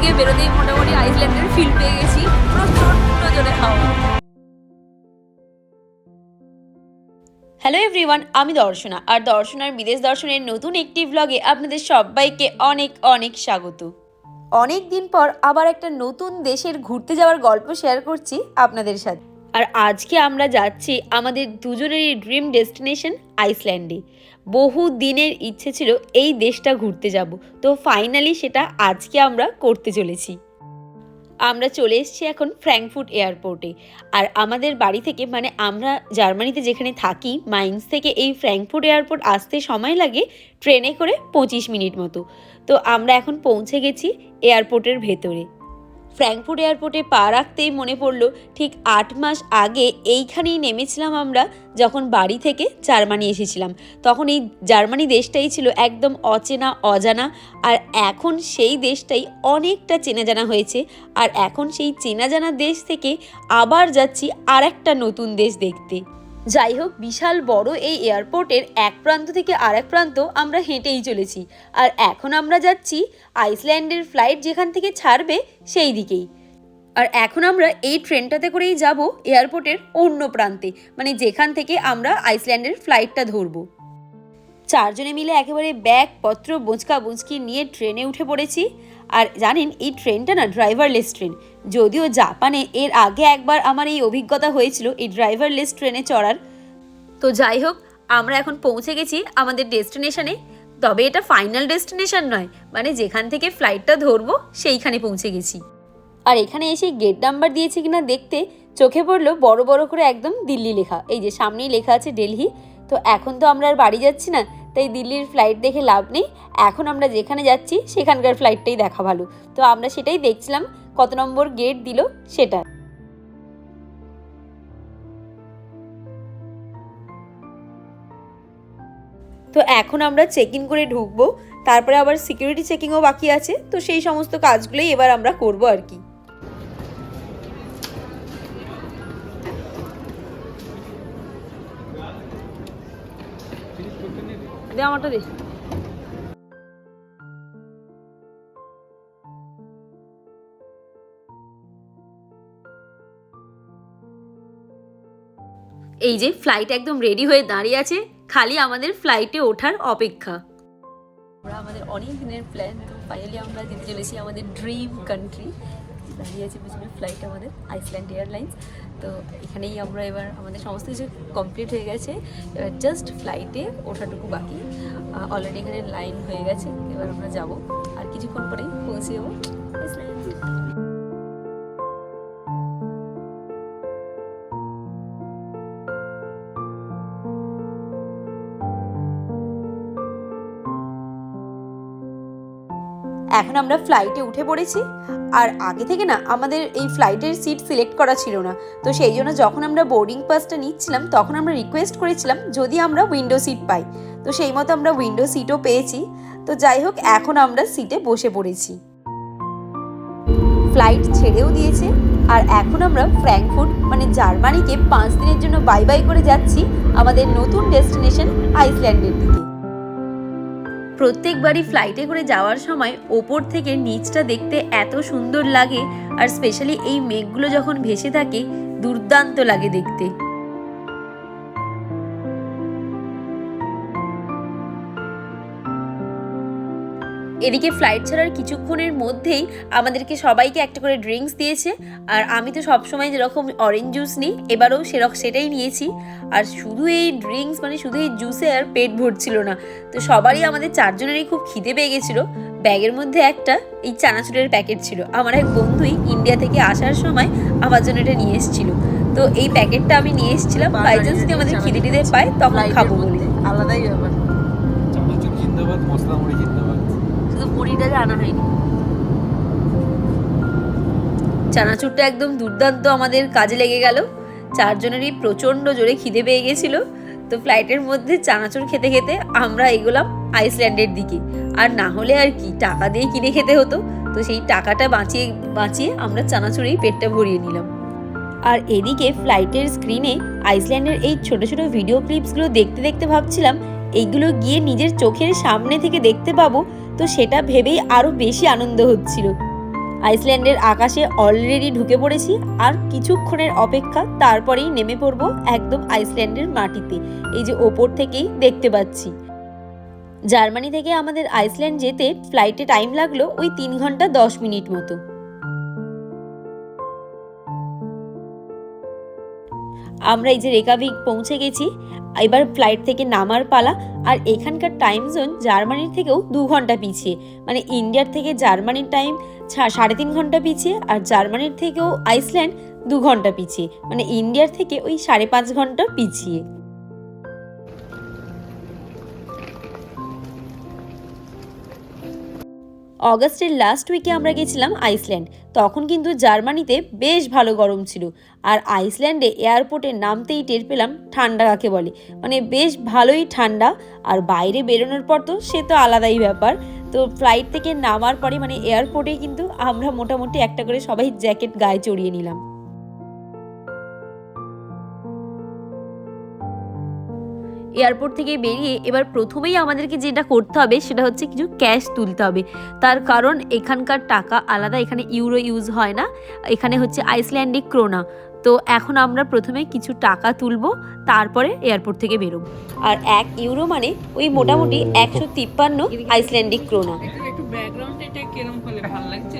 থেকে বেরোতেই মোটামুটি আইসল্যান্ডের ফিল পেয়ে গেছি। প্রচণ্ড জোরে হাওয়া হ্যালো এভরিওয়ান আমি দর্শনা। আর দর্শনার বিদেশ দর্শনের নতুন একটি ভ্লগে আপনাদের সবাইকে অনেক অনেক স্বাগত। অনেক দিন পর আবার একটা নতুন দেশের ঘুরতে যাওয়ার গল্প শেয়ার করছি আপনাদের সাথে। আর আজকে আমরা যাচ্ছি আমাদের দুজনেরই ড্রিম ডেস্টিনেশন আইসল্যান্ডে বহু দিনের ইচ্ছে ছিল এই দেশটা ঘুরতে যাব। তো ফাইনালি সেটা আজকে আমরা করতে চলেছি। আমরা চলে এসেছি এখন ফ্র্যাঙ্কফুট এয়ারপোর্টে আর আমাদের বাড়ি থেকে মানে আমরা জার্মানিতে যেখানে থাকি, মাইন্স থেকে এই ফ্র্যাঙ্কফুট এয়ারপোর্ট আসতে সময় লাগে ট্রেনে করে পঁচিশ মিনিট মতো। তো আমরা এখন পৌঁছে গেছি এয়ারপোর্টের ভেতরে। ফ্র্যাঙ্কফুট এয়ারপোর্টে পা রাখতেই মনে পড়ল, ঠিক আট মাস আগে এইখানেই নেমেছিলাম আমরা যখন বাড়ি থেকে জার্মানি এসেছিলাম। তখন এই জার্মানি দেশটাই ছিল একদম অচেনা, অজানা, আর এখন সেই দেশটাই অনেকটা চেনা জানা হয়েছে। আর এখন সেই চেনা জানা দেশ থেকে আবার যাচ্ছি আর একটা নতুন দেশ দেখতে। যাই হোক বিশাল বড় এই এয়ারপোর্টের এক প্রান্ত থেকে আর এক প্রান্ত আমরা হেঁটেই চলেছি। আর এখন আমরা যাচ্ছি আইসল্যান্ডের ফ্লাইট যেখান থেকে ছাড়বে সেই দিকেই। আর এখন আমরা এই ট্রেনটাতে করেই যাব এয়ারপোর্টের অন্য প্রান্তে মানে যেখান থেকে আমরা আইসল্যান্ডের ফ্লাইটটা ধরবো। চারজনে মিলে একেবারে ব্যাগ পত্র বোঁচকা বুঁচকি নিয়ে ট্রেনে উঠে পড়েছি। আর জানেন, এই ট্রেনটা না ড্রাইভারলেস ট্রেন যদিও জাপানে এর আগে একবার আমার এই অভিজ্ঞতা হয়েছিল এই ড্রাইভারলেস ট্রেনে চড়ার। তো যাই হোক, আমরা এখন পৌঁছে গেছি আমাদের ডেস্টিনেশনে তবে এটা ফাইনাল ডেস্টিনেশন নয় মানে যেখান থেকে ফ্লাইটটা ধরবো, সেইখানে পৌঁছে গেছি। আর এখানে এসে গেট নাম্বার দিয়েছে কিনা দেখতে, চোখে পড়ল বড় বড় করে একদম দিল্লি লেখা। এই যে সামনেই লেখা আছে দিল্লি। তো এখন তো আমরা আর বাড়ি যাচ্ছি না তাই দিল্লির ফ্লাইট দেখে লাভ নেই। এখন আমরা যেখানে যাচ্ছি, সেখানকার ফ্লাইটটাই দেখা ভালো। তো আমরা সেটাই দেখছিলাম, কত নম্বর গেট দিল সেটা। তো এখন আমরা চেক ইন করে ঢুকবো, তারপরে আবার সিকিউরিটি চেকিংও বাকি আছে, তো সেই সমস্ত কাজগুলোই এবার আমরা করব আর কি। দে আমারটা দে। এই যে ফ্লাইট একদম রেডি হয়ে দাঁড়িয়ে আছে, খালি আমাদের ফ্লাইটে ওঠার অপেক্ষা। আমরা আমাদের অনেক দিনের প্ল্যান তো ফাইনালি আমরা যেতে চলেছি আমাদের ড্রিম কান্ট্রি দাঁড়িয়ে আছে পিছনে ফ্লাইট আমাদের আইসল্যান্ড এয়ারলাইন্স তো এখানেই আমরা এবার আমাদের সমস্ত কিছু কমপ্লিট হয়ে গেছে। এবার জাস্ট ফ্লাইটে ওঠাটুকু বাকি। অলরেডি এখানে লাইন হয়ে গেছে। এবার আমরা যাব। আর কিছুক্ষণ পরেই পৌঁছে যাব। আইসল্যান্ড এখন আমরা ফ্লাইটে উঠে পড়েছি। আর আগে থেকে না, আমাদের এই ফ্লাইটের সিট সিলেক্ট করা ছিল না। তো সেই জন্য যখন আমরা বোর্ডিং পাসটা নিচ্ছিলাম, তখন আমরা রিকোয়েস্ট করেছিলাম যদি আমরা উইন্ডো সিট পাই। তো সেই মতো আমরা উইন্ডো সিটও পেয়েছি। তো যাই হোক, এখন আমরা সিটে বসে পড়েছি। ফ্লাইট ছেড়েও দিয়েছে। আর এখন আমরা ফ্র্যাঙ্কফুর্ট মানে জার্মানিকে পাঁচ দিনের জন্য বাই বাই করে যাচ্ছি আমাদের নতুন ডেস্টিনেশন আইসল্যান্ডের দিকে। প্রত্যেকবারই ফ্লাইটে করে যাওয়ার সময় ওপর থেকে নিচটা দেখতে এত সুন্দর লাগে, আর স্পেশালি এই মেঘগুলো যখন ভেসে থাকে, দুর্দান্ত লাগে দেখতে। এদিকে ফ্লাইট ছাড়ার কিছুক্ষণের মধ্যেই আমাদেরকে সবাইকে একটা করে ড্রিঙ্কস দিয়েছে। আর আমি তো সবসময় যেরকম অরেঞ্জ জুস নিই এবারও সেরকম সেটাই নিয়েছি। আর শুধু এই ড্রিঙ্কস মানে শুধু এই জুসে আর পেট ভরছিল না। তো সবারই আমাদের চারজনেরই খুব খিদে পেয়ে গেছিল। ব্যাগের মধ্যে একটা এই চানাচুরের প্যাকেট ছিল। আমার এক বন্ধুই ইন্ডিয়া থেকে আসার সময় আমার জন্য এটা নিয়ে এসেছিল। তো এই প্যাকেটটা আমি নিয়ে এসেছিলাম। বাই চান্স যদি আমাদের খিদে টিদে পায় তখন খাব বলে। আলাদাই ব্যাপার। মুড়িটা আনা হয়নি। চানাচুরটা একদম দুর্দান্ত আমাদের কাজে লেগে গেল। চারজনেরই প্রচণ্ড জোরে খিদে পেয়ে গেছিল। তো ফ্লাইটের মধ্যে চানাচুর খেতে খেতে আমরা এগোলাম আইসল্যান্ডের দিকে। আর না হলে আর কি, টাকা দিয়ে কিনে খেতে হতো। তো সেই টাকাটা বাঁচিয়ে বাঁচিয়ে আমরা চানাচুরেই পেটটা ভরিয়ে নিলাম। আর এদিকে ফ্লাইটের স্ক্রিনে আইসল্যান্ডের এই ছোট ছোট ভিডিও ক্লিপসগুলো দেখতে দেখতে ভাবছিলাম, এইগুলো গিয়ে নিজের চোখের সামনে থেকে দেখতে পাবো। তো সেটা ভেবেই আরও বেশি আনন্দ হচ্ছিল। আইসল্যান্ডের আকাশে অলরেডি ঢুকে পড়েছি আর কিছুক্ষণের অপেক্ষা তারপরেই নেমে পড়ব একদম আইসল্যান্ডের মাটিতে, এই যে ওপর থেকেই দেখতে পাচ্ছি। জার্মানি থেকে আমাদের আইসল্যান্ড যেতে ফ্লাইটে টাইম লাগল ওই তিন ঘণ্টা দশ মিনিট মতো। আমরা এই যে রেকাভিক পৌঁছে গেছি, এবার ফ্লাইট থেকে নামার পালা, আর এখানকার টাইম জোন জার্মানির থেকেও দু ঘণ্টা পিছিয়ে। মানে ইন্ডিয়ার থেকে জার্মানির টাইম সাড়ে তিন ঘণ্টা পিছিয়ে, আর জার্মানির থেকেও আইসল্যান্ড দু ঘণ্টা পিছিয়ে। মানে ইন্ডিয়ার থেকে ওই সাড়ে পাঁচ ঘণ্টা পিছিয়ে। অগাস্টের লাস্ট উইকে আমরা গেছিলাম আইসল্যান্ড। তখন কিন্তু জার্মানিতে বেশ ভালো গরম ছিল। আর আইসল্যান্ডে এয়ারপোর্টে নামতেই টের পেলাম ঠান্ডা কাকে বলে। মানে বেশ ভালোই ঠান্ডা, আর বাইরে বেরোনোর পর তো সে তো আলাদাই ব্যাপার। তো ফ্লাইট থেকে নামার পরে মানে এয়ারপোর্টে কিন্তু আমরা মোটামুটি একটা করে সবাই জ্যাকেট গায়ে চড়িয়ে নিলাম। এয়ারপোর্ট থেকে বেরিয়ে এবার প্রথমেই আমাদেরকে যেটা করতে হবে সেটা হচ্ছে কিছু ক্যাশ তুলতে হবে। তার কারণ এখানকার টাকা আলাদা এখানে ইউরো ইউজ হয় না এখানে হচ্ছে আইসল্যান্ডিক ক্রোনা। তো এখন আমরা প্রথমে কিছু টাকা তুলবো তারপরে এয়ারপোর্ট থেকে বেরোবো। আর এক ইউরো মানে ওই মোটামুটি একশো তিপ্পান্ন আইসল্যান্ডিক ক্রোনা। একটু একটু ব্যাকগ্রাউন্ড এটা কিরম হলে ভালো লাগছে?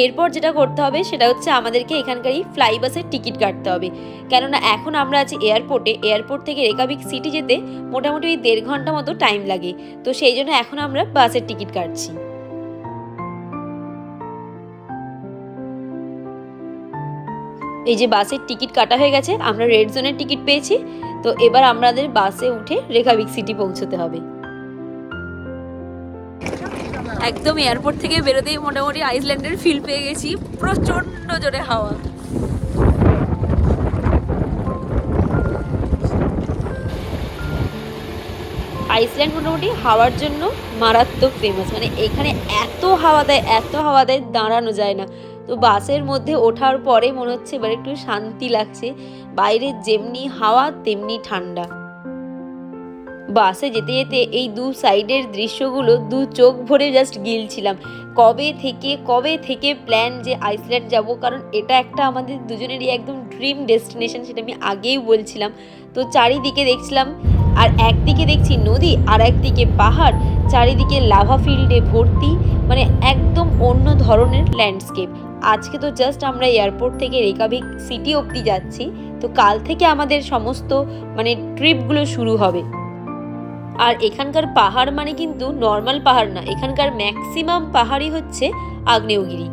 এরপর যেটা করতে হবে সেটা হচ্ছে আমাদেরকে এখানকারই ফ্লাই বাসের টিকিট কাটতে হবে। কেননা এখন আমরা আছি এয়ারপোর্টে এয়ারপোর্ট থেকে রেকাবিক সিটি যেতে মোটামুটি ওই দেড় ঘণ্টা মতো টাইম লাগে। তো সেই জন্য এখন আমরা বাসের টিকিট কাটছি। এই যে বাসের টিকিট কাটা হয়ে গেছে, আমরা রেড জোনের টিকিট পেয়েছি। তো এবার আমাদের বাসে উঠে রেকাবিক সিটি পৌঁছতে হবে। একদম এয়ারপোর্ট থেকে বেরোতেই মোটামুটি আইসল্যান্ডের ফিল পেয়ে গেছি। প্রচণ্ড জোরে হাওয়া। আইসল্যান্ড মোটামুটি হাওয়ার জন্য মারাত্মক ফেমাস মানে এখানে এত হাওয়া দেয়, এত হাওয়া দেয়, দাঁড়ানো যায় না। তো বাসের মধ্যে ওঠার পরে মনে হচ্ছে এবার একটু শান্তি লাগছে। বাইরে যেমনি হাওয়া, তেমনি ঠান্ডা। বাসে যেতে যেতে এই দু সাইডের দৃশ্যগুলো দু চোখ ভরে জাস্ট গিলছিলাম। কবে থেকে কবে থেকে প্ল্যান যে আইসল্যান্ড যাব? কারণ এটা একটা আমাদের দুজনেরই একদম ড্রিম ডেস্টিনেশন সেটা আমি আগেই বলছিলাম। তো চারিদিকে দেখছিলাম, আর একদিকে দেখছি নদী, আর একদিকে পাহাড়, চারিদিকে লাভা ফিল্ডে ভর্তি মানে একদম অন্য ধরনের ল্যান্ডস্কেপ আজকে তো জাস্ট আমরা এয়ারপোর্ট থেকে রেকাভিক সিটি অবধি যাচ্ছি, তো কাল থেকে আমাদের সমস্ত মানে ট্রিপগুলো শুরু হবে। আর এখানকার পাহাড় মানে কিন্তু নর্মাল পাহাড় না, এখানকার ম্যাক্সিমাম পাহাড়ই হচ্ছে আগ্নেয়গিরি।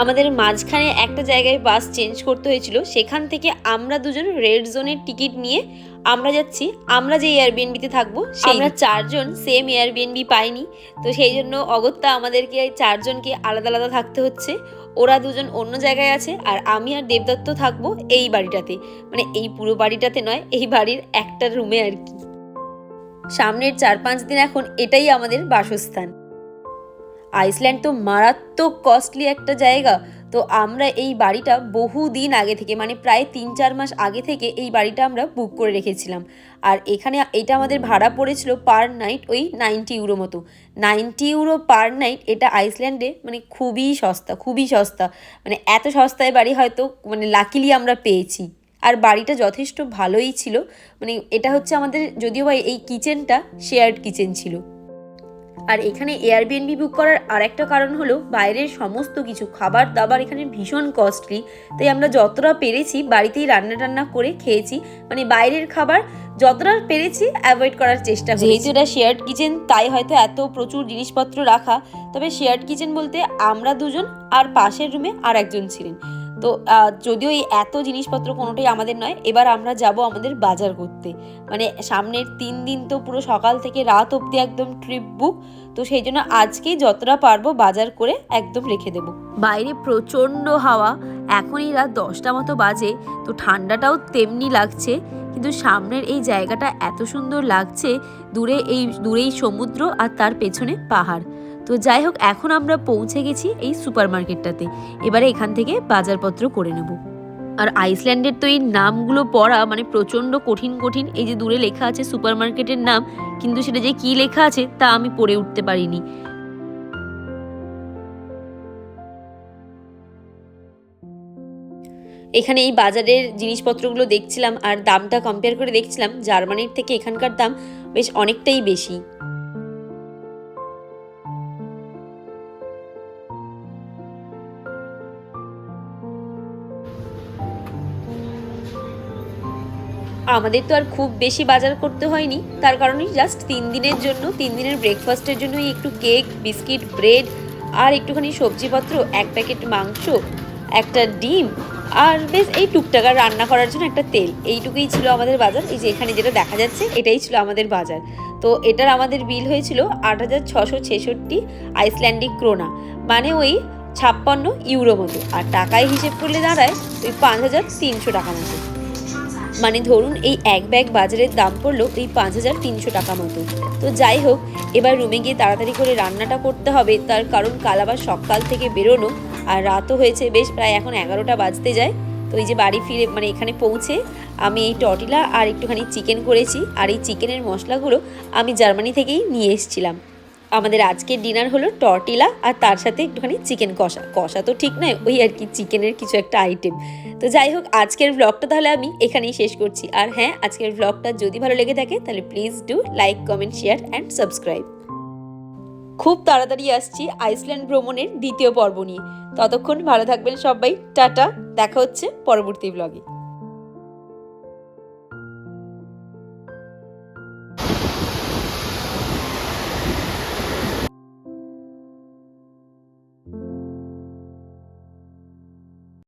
আমাদের মাঝখানে একটা জায়গায় বাস চেঞ্জ করতে হয়েছিল, সেখান থেকে আমরা দুজন রেড জোনের টিকিট নিয়ে আমরা যাচ্ছি আমরা যে এয়ারবিএনবিতে থাকব আমরা চারজন সেম এয়ারবিএনবি পাইনি। তো সেই জন্য অগত্যা আমাদেরকে চারজনকে আলাদা আলাদা থাকতে হচ্ছে। ওরা দুজন অন্য জায়গায় আছে আর আমি আর দেবদত্ত থাকব এই বাড়িটাতে। মানে এই পুরো বাড়িটাতে নয় এই বাড়ির একটা রুমে আর কি। সামনের চার পাঁচ দিন এখন এটাই আমাদের বাসস্থান। আইসল্যান্ড তো মারাত্মক কস্টলি একটা জায়গা। তো আমরা এই বাড়িটা বহু দিন আগে থেকে মানে প্রায় তিন চার মাস আগে থেকে এই বাড়িটা আমরা বুক করে রেখেছিলাম। আর এখানে এটা আমাদের ভাড়া পড়েছিল পার নাইট ওই নাইনটি ইউরো মতো। নাইনটি ইউরো পার নাইট এটা আইসল্যান্ডে মানে খুবই সস্তা খুবই সস্তা। মানে এত সস্তায় বাড়ি হয়তো মানে লাকিলি আমরা পেয়েছি। আর বাড়িটা যথেষ্ট ভালোই ছিল। মানে এটা হচ্ছে আমাদের, যদিও বা এই কিচেনটা শেয়ার্ড কিচেন ছিল। আর এখানে এয়ারবিএনবি বুক করার আরেকটা কারণ হলো বাইরের সমস্ত কিছু, খাবার দাবার এখানে ভীষণ কস্টলি তাই আমরা যতটা পেরেছি বাড়িতেই রান্না টান্না করে খেয়েছি মানে বাইরের খাবার যতটা পেরেছি অ্যাভয়েড করার চেষ্টা করি যেহেতু এটা শেয়ার্ড কিচেন তাই হয়তো এত প্রচুর জিনিসপত্র রাখা। তবে শেয়ার্ড কিচেন বলতে আমরা দুজন আর পাশের রুমে আর একজন ছিলেন। তো যদিও এই এত জিনিসপত্র কোনোটাই আমাদের নয়, এবার আমরা যাব আমাদের বাজার করতে। মানে সামনের তিন দিন তো পুরো সকাল থেকে রাত অবধি একদম ট্রিপ বুক তো সেই জন্য আজকেই যতটা পারব বাজার করে একদম রেখে দেব। বাইরে প্রচণ্ড হাওয়া, এখনই রাত দশটা মতো বাজে, তো ঠান্ডাটাও তেমনি লাগছে, কিন্তু সামনের এই জায়গাটা এত সুন্দর লাগছে, দূরে এই, দূরেই সমুদ্র আর তার পেছনে পাহাড়। তো যাই হোক, এখন আমরা পৌঁছে গেছি এই সুপার মার্কেটটাতে এবারে এখান থেকে বাজারপত্র করে নেব। আর আইসল্যান্ডের তো এই নামগুলো পড়া মানে প্রচণ্ড কঠিন কঠিন। এই যে দূরে লেখা আছে সুপার মার্কেটের নাম, কিন্তু সেটা যে কী লেখা আছে তা আমি পড়ে উঠতে পারিনি। এখানে এই বাজারের জিনিসপত্রগুলো দেখছিলাম আর দামটা কম্পেয়ার করে দেখছিলাম, জার্মানির থেকে এখানকার দাম বেশ অনেকটাই বেশি। আমাদের তো আর খুব বেশি বাজার করতে হয়নি। তার কারণেই জাস্ট তিন দিনের জন্য, তিন দিনের ব্রেকফাস্টের জন্যই একটু কেক বিস্কিট ব্রেড আর একটুখানি সবজিপত্র, এক প্যাকেট মাংস, একটা ডিম আর বেশ এই টুকটাকা রান্না করার জন্য একটা তেল। এইটুকুই ছিল আমাদের বাজার। এই যে এখানে যেটা দেখা যাচ্ছে, এটাই ছিল আমাদের বাজার। তো এটার আমাদের বিল হয়েছিল আট হাজার ছশো ছেষট্টি আইসল্যান্ডিক ক্রোনা মানে ওই ছাপ্পান্ন ইউরো মতো। আর টাকায় হিসেব করলে দাঁড়ায় ওই পাঁচ হাজার তিনশো টাকা মতো। মানে ধরুন এই এক ব্যাগ বাজারের দাম পড়ল এই পাঁচ হাজার তিনশো টাকা মতো। তো যাই হোক, এবার রুমে গিয়ে তাড়াতাড়ি করে রান্নাটা করতে হবে। তার কারণ কাল আবার সকাল থেকে বেরোনো, আর রাতও হয়েছে, বেশ প্রায় এখন এগারোটা বাজতে যায়। তো এই যে বাড়ি ফিরে মানে এখানে পৌঁছে আমি এই টটিলা আর একটুখানি চিকেন করেছি। আর এই চিকেনের মশলাগুলো আমি জার্মানি থেকেই নিয়ে এসেছিলাম। আমাদের আজকের ডিনার হলো টর্টিলা আর তার সাথে একটুখানি চিকেন কষা। কষা তো ঠিক নয়, ওই আর কি চিকেনের কিছু একটা আইটেম তো যাই হোক, আজকের ব্লগটা তাহলে আমি এখানেই শেষ করছি। আর হ্যাঁ আজকের ব্লগটা যদি ভালো লেগে থাকে, তাহলে please do like comment share and subscribe খুব তাড়াতাড়ি আসছি আইসল্যান্ড ভ্রমণের দ্বিতীয় পর্ব নিয়ে। ততক্ষণ ভালো থাকবেন সবাই। টাটা, দেখা হচ্ছে পরবর্তী ব্লগে